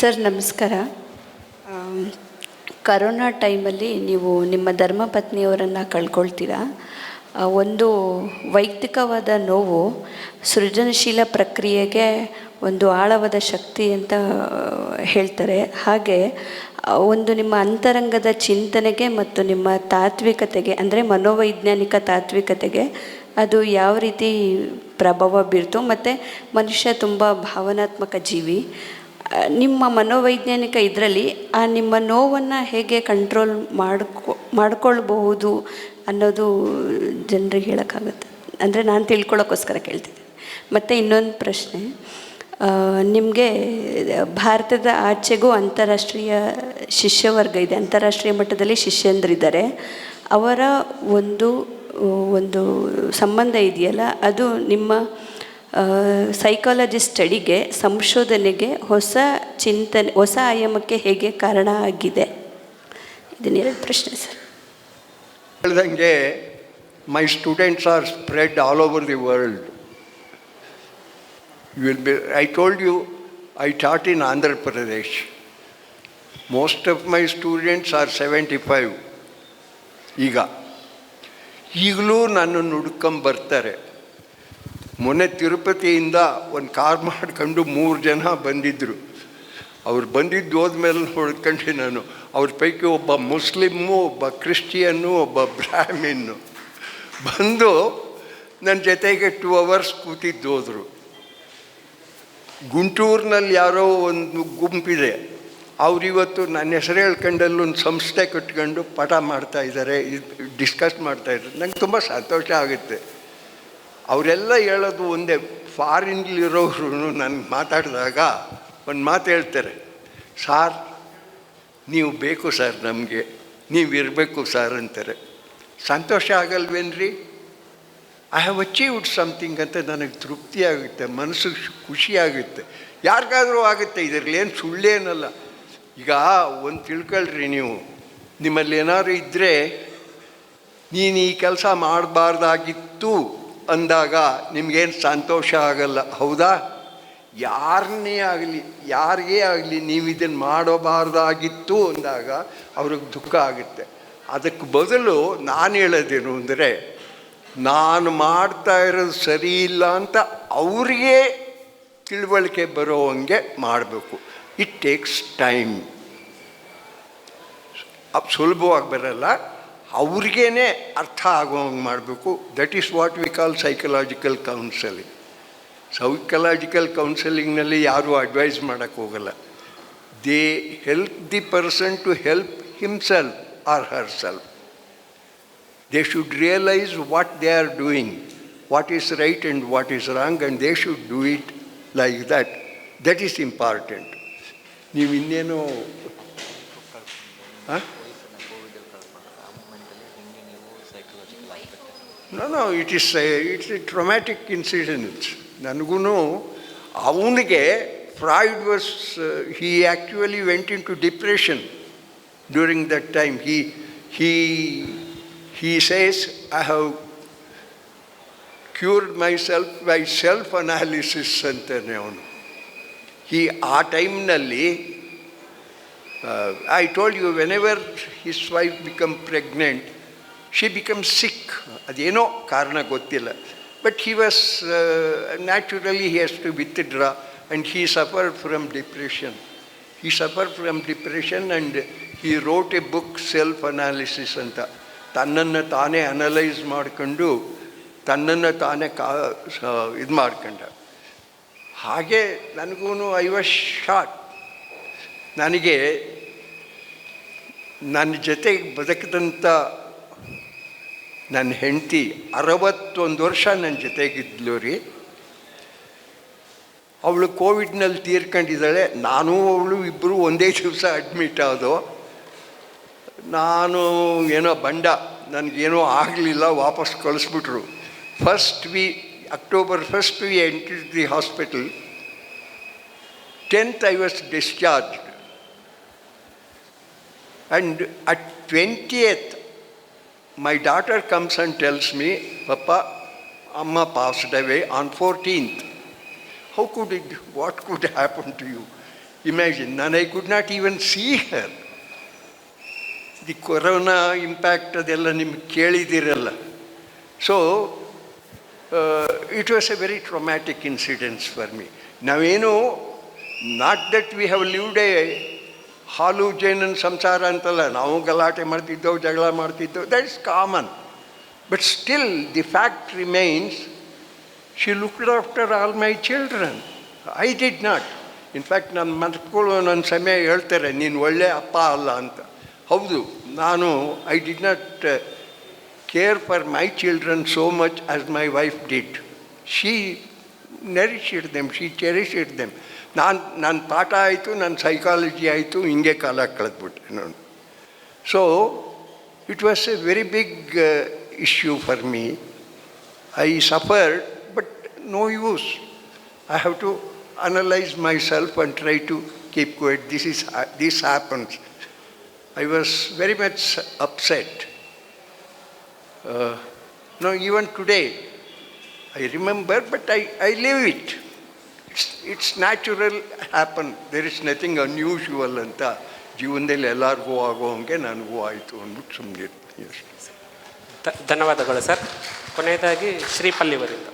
Sir, ನಮಸ್ಕಾರ. Corona ಟೈಮಲ್ಲಿ ನೀವು ನಿಮ್ಮ ಧರ್ಮಪತ್ನಿಯವರನ್ನು ಕಳ್ಕೊಳ್ತೀರಾ? ಒಂದು ವೈಯಕ್ತಿಕವಾದ ನೋವು ಸೃಜನಶೀಲ ಪ್ರಕ್ರಿಯೆಗೆ ಒಂದು ಆಳವಾದ ಶಕ್ತಿ ಅಂತ ಹೇಳ್ತಾರೆ. ಹಾಗೆ ಒಂದು ನಿಮ್ಮ ಅಂತರಂಗದ ಚಿಂತನೆಗೆ ಮತ್ತು ನಿಮ್ಮ ತಾತ್ವಿಕತೆಗೆ, ಅಂದರೆ ಮನೋವೈಜ್ಞಾನಿಕ ತಾತ್ವಿಕತೆಗೆ ಅದು ಯಾವ ರೀತಿ ಪ್ರಭಾವ ಬೀರ್ತು? ಮತ್ತು ಮನುಷ್ಯ ತುಂಬ ಭಾವನಾತ್ಮಕ ಜೀವಿ. ನಿಮ್ಮ ಮನೋವೈಜ್ಞಾನಿಕ ಇದರಲ್ಲಿ ಆ ನಿಮ್ಮ ನೋವನ್ನು ಹೇಗೆ ಕಂಟ್ರೋಲ್ ಮಾಡ್ಕೊ, ಮಾಡ್ಕೊಳ್ಬಹುದು ಅನ್ನೋದು ಜನರಿಗೆ ಹೇಳೋಕ್ಕಾಗುತ್ತೆ. ಅಂದರೆ ನಾನು ತಿಳ್ಕೊಳ್ಳೋಕ್ಕೋಸ್ಕರ ಕೇಳ್ತಿದ್ದೆ. ಮತ್ತು ಇನ್ನೊಂದು ಪ್ರಶ್ನೆ ನಿಮಗೆ ಭಾರತದ ಆಚೆಗೂ ಅಂತಾರಾಷ್ಟ್ರೀಯ ಶಿಷ್ಯವರ್ಗ ಇದೆ, ಅಂತಾರಾಷ್ಟ್ರೀಯ ಮಟ್ಟದಲ್ಲಿ ಶಿಷ್ಯಂದ್ರಿದ್ದಾರೆ ಅವರ ಒಂದು ಒಂದು ಸಂಬಂಧ ಇದೆಯಲ್ಲ, ಅದು ನಿಮ್ಮ ಸೈಕಾಲಜಿ ಸ್ಟಡಿಗೆ ಸಂಶೋಧನೆಗೆ ಹೊಸ ಚಿಂತನೆ, ಹೊಸ ಆಯಾಮಕ್ಕೆ ಹೇಗೆ ಕಾರಣ ಆಗಿದೆ? ಇದನ್ನೆರಡು ಪ್ರಶ್ನೆ ಸರ್. ಹೇಳ್ದಂಗೆ my students are spread all over the world you will be I told you I taught in Andhra Pradesh most of my students are seventy five ಈಗ, ಈಗಲೂ ನನ್ನನ್ನು ಹುಡ್ಕೊಂಬರ್ತಾರೆ ಮೊನ್ನೆ ತಿರುಪತಿಯಿಂದ ಒಂದು ಕಾರ್ ಮಾಡ್ಕೊಂಡು ಮೂರು ಜನ ಬಂದಿದ್ದರು ಅವ್ರು ಬಂದಿದ್ದು ಹೋದ್ಮೇಲೆ ನೋಡ್ಕೊಂಡೆ ನಾನು. ಅವ್ರ ಪೈಕಿ ಒಬ್ಬ ಮುಸ್ಲಿಮ್ಮು ಒಬ್ಬ ಕ್ರಿಶ್ಚಿಯನ್ನು ಒಬ್ಬ ಬ್ರಾಹ್ಮಿನ್ನು ಬಂದು ನನ್ನ ಜೊತೆಗೆ ಟೂ ಅವರ್ಸ್ ಕೂತಿದ್ದು ಹೋದರು. ಗುಂಟೂರಿನಲ್ಲಿ ಯಾರೋ ಒಂದು ಗುಂಪಿದೆ. ಅವರಿವತ್ತು ನನ್ನ ಹೆಸರು ಹೇಳ್ಕೊಂಡಲ್ಲಿ ಒಂದು ಸಂಸ್ಥೆ ಕಟ್ಕೊಂಡು ಪಾಠ ಮಾಡ್ತಾ ಇದ್ದಾರೆ ಡಿಸ್ಕಸ್ ಮಾಡ್ತಾ ಇದ್ದಾರೆ ನಂಗೆ ತುಂಬ ಸಂತೋಷ ಆಗುತ್ತೆ. ಅವರೆಲ್ಲ ಹೇಳೋದು ಒಂದೇ ಫಾರಿನ್ಲಿರೋರು ನನಗೆ ಮಾತಾಡಿದಾಗ ಒಂದು ಮಾತು ಹೇಳ್ತಾರೆ, ಸಾರ್, ನೀವು ಬೇಕು ಸರ್ ನಮಗೆ ನೀವು ಇರಬೇಕು ಸರ್ ಅಂತಾರೆ. ಸಂತೋಷ ಆಗಲ್ವೇನ್ರಿ? ಐ ಹ್ಯಾವ್ ಅಚೀವ್ಡ್ ಸಮಥಿಂಗ್ ಅಂತ ನನಗೆ ತೃಪ್ತಿ ಆಗುತ್ತೆ ಮನಸ್ಸು ಖುಷಿ ಆಗುತ್ತೆ. ಯಾರಿಗಾದರೂ ಆಗುತ್ತೆ, ಇದರಲ್ಲಿ ಏನು ಸುಳ್ಳೇನಲ್ಲ ಈಗ ಒಂದು ತಿಳ್ಕೊಳ್ರಿ ನೀವು, ನಿಮ್ಮಲ್ಲಿ ಏನಾದ್ರು ಇದ್ದರೆ ನೀನು ಈ ಕೆಲಸ ಮಾಡಬಾರ್ದಾಗಿತ್ತು ಅಂದಾಗ ನಿಮಗೇನು ಸಂತೋಷ ಆಗಲ್ಲ. ಹೌದಾ? ಯಾರನ್ನೇ ಆಗಲಿ, ಯಾರಿಗೇ ಆಗಲಿ ನೀವು ಇದನ್ನು ಮಾಡಬಾರ್ದಾಗಿತ್ತು ಅಂದಾಗ ಅವ್ರಿಗೆ ದುಃಖ ಆಗುತ್ತೆ. ಅದಕ್ಕೆ ಬದಲು ನಾನು ಹೇಳೋದೇನು ಅಂದರೆ, ನಾನು ಮಾಡ್ತಾ ಇರೋದು ಸರಿ ಇಲ್ಲ ಅಂತ ಅವ್ರಿಗೆ ತಿಳುವಳಿಕೆ ಬರೋ ಹಂಗೆ ಮಾಡಬೇಕು. ಇಟ್ ಟೇಕ್ಸ್ ಟೈಮ್ ಸುಲಭವಾಗಿ ಬರಲ್ಲ. ಅವ್ರಿಗೇನೆ ಅರ್ಥ ಆಗೋ ಹಂಗೆ ಮಾಡಬೇಕು that is what we call psychological counselling psychological ಕೌನ್ಸಲಿಂಗ್ನಲ್ಲಿ ಯಾರೂ ಅಡ್ವೈಸ್ ಮಾಡೋಕ್ಕೆ ಹೋಗಲ್ಲ. They help the person to help himself or herself they should realise what they are doing what is right and what is wrong and they should do it like that. That is important ನೀವು ಇನ್ನೇನು no no it is it's a traumatic incidence ನನಗೂ ಅವನಿಗೆ Freud was he actually went in to depression during that time he he he says, I have cured myself by self analysis ಅಂತಾನೆ ಅವನು. ಈ ಆ ಟೈಮ್ನಲ್ಲಿ I told you whenever his wife become pregnant she become sick ಅದೇನೋ ಕಾರಣ ಗೊತ್ತಿಲ್ಲ. But he was naturally he has to withdraw and he suffer from depression he suffer from depression and he wrote a book self analysis ಅಂತ. ತನ್ನನ್ನು ತಾನೇ analyse ಮಾಡಿಕೊಂಡು ತನ್ನನ್ನು ತಾನೇ ಕಾ ಇದು ಮಾಡ್ಕೊಂಡ. ಹಾಗೆ ನನಗೂ ಐ ವಾಸ್ ಶಾಟ್ ನನಗೆ ನನ್ನ ಜೊತೆಗೆ ಬದುಕಿದಂಥ ನನ್ನ ಹೆಂಡತಿ ಅರವತ್ತೊಂದು ವರ್ಷ ನನ್ನ ಜೊತೆಗಿದ್ಲು ರೀ. ಅವಳು ಕೋವಿಡ್ನಲ್ಲಿ ತೀರ್ಕೊಂಡಿದ್ದಾಳೆ. ನಾನು ಅವಳು ಇಬ್ಬರು ಒಂದೇ ದಿವಸ ಅಡ್ಮಿಟ್ ಆದೋ. ನಾನು ಏನೋ ಬಂಡ. ನನಗೇನೋ ಆಗಲಿಲ್ಲ, ವಾಪಸ್ ಕಳಿಸ್ಬಿಟ್ರು. First we October first we enter the hospital tenth I was discharge and at twentieth my daughter comes and tells me ಪಪ್ಪ ಅಮ್ಮ passed away on fourteenth how could it what could happen to you imagine ನಾನು I could not even see her the corona impact ಅದೆಲ್ಲ ನಿಮ್ಗೆ ಕೇಳಿದ್ದೀರಲ್ಲ so it was a very traumatic incidence for me ನಾವೇನು not that we have lived a ಹಾಲು ಜೇನನ್ ಸಂಸಾರ ಅಂತಲ್ಲ, ನಾವು ಗಲಾಟೆ ಮಾಡ್ತಿದ್ದೆವು ಜಗಳ ಮಾಡ್ತಿದ್ದೆವು that is common but still the fact remains she looked after all my children I did not in fact ನನ್ನ ಮಕ್ಕಳು ನನ್ನ ಸಮಯ ಹೇಳ್ತಾರೆ, ನೀನು ಒಳ್ಳೆ ಅಪ್ಪ ಅಲ್ಲ ಅಂತ. ಹೌದು, ನಾನು I did not care for my children so much as my wife did she nourish them she cherish them ನಾನು ನನ್ನ ಪಾಠ ಆಯಿತು ನನ್ನ ಸೈಕಾಲಜಿ ಆಯಿತು ಹಿಂಗೆ ಕಾಲ ಕಳೆದ್ಬಿಟ್ಟೆ ನಾನು so it was a very big issue for me I suffered, but no use. I have to analyze myself and try to keep quiet. This is this happens. I was very much upset. Uh, no, even today, I remember, but I, I live it. It's, natural happen there is nothing unusual ಅಂತ ಜೀವನದಲ್ಲಿ ಎಲ್ಲರಿಗೂ ಆಗೋ ಹಂಗೆ ನನಗೂ ಆಯಿತು ಅಂದ್ಬಿಟ್ಟು ಸುಮ್ಮನೆ ಧನ್ಯವಾದಗಳು ಸರ್. ಕೊನೆಯದಾಗಿ ಶ್ರೀಪಲ್ಲಿವರಿಂದ